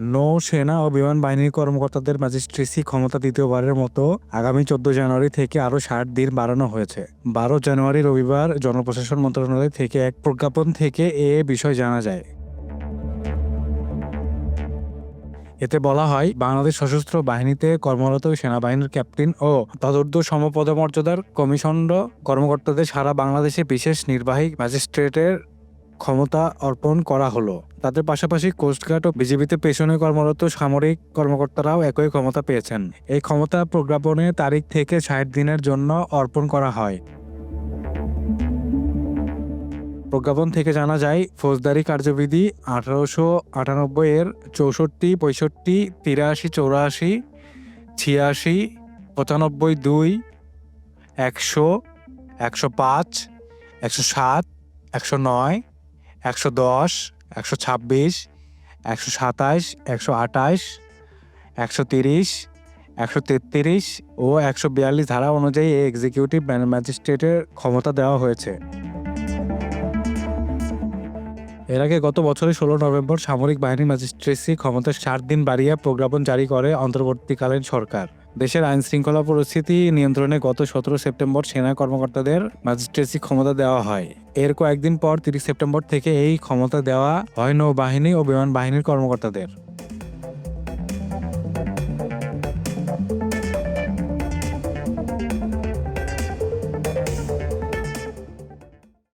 নৌ সেনা ও বিমান বাহিনীর কর্মকর্তাদের ম্যাজিস্ট্রেসি ক্ষমতা দ্বিতীয়বারের মতো আগামী চোদ্দ জানুয়ারি থেকে আরও ষাট দিন বাড়ানো হয়েছে। বারো জানুয়ারি রবিবার জনপ্রশাসন মন্ত্রণালয় থেকে এক প্রজ্ঞাপন থেকে এ বিষয় জানা যায়। এতে বলা হয়, বাংলাদেশ সশস্ত্র বাহিনীতে কর্মরত সেনাবাহিনীর ক্যাপ্টেন ও তদূর্ধ্ব সমপদমর্যাদার কমিশন্ড কর্মকর্তাদের সারা বাংলাদেশে বিশেষ নির্বাহী ম্যাজিস্ট্রেটের ক্ষমতা অর্পণ করা হলো। তাদের পাশাপাশি কোস্টগার্ড ও বিজিবিতে পেশনে কর্মরত সামরিক কর্মকর্তারাও একই ক্ষমতা পেয়েছেন। এই ক্ষমতা প্রজ্ঞাপনের তারিখ থেকে ষাট দিনের জন্য অর্পণ করা হয়। প্রজ্ঞাপন থেকে জানা যায়, ফৌজদারি কার্যবিধি আঠারোশো আটানব্বই এর চৌষট্টি, পঁয়ষট্টি, তিরাশি, চৌরাশি, ছিয়াশি, পঁচানব্বই দুই, একশো একশো পাঁচ, একশো সাত, একশো নয় একশো দশ, একশো ছাব্বিশ, একশো সাতাশ, একশো আটাশ একশো তিরিশ, একশো তেত্রিশ ও একশো বিয়াল্লিশ ধারা অনুযায়ী এই এক্সিকিউটিভ ম্যাজিস্ট্রেটের ক্ষমতা দেওয়া হয়েছে। এর আগে গত বছরের ষোলো নভেম্বর সামরিক বাহিনী ম্যাজিস্ট্রেসি ক্ষমতা সাত দিন বাড়িয়ে প্রজ্ঞাপন জারি করে অন্তর্বর্তীকালীন সরকার। দেশের আইন শৃঙ্খলা পরিস্থিতি নিয়ন্ত্রণে গত সতেরো সেপ্টেম্বর সেনা কর্মকর্তাদের ম্যাজিস্ট্রেসি ক্ষমতা দেওয়া হয়। এর কয়েকদিন পর তিরিশ সেপ্টেম্বর থেকে এই ক্ষমতা দেওয়া হয় নৌবাহিনী ও বিমান বাহিনীর কর্মকর্তাদের।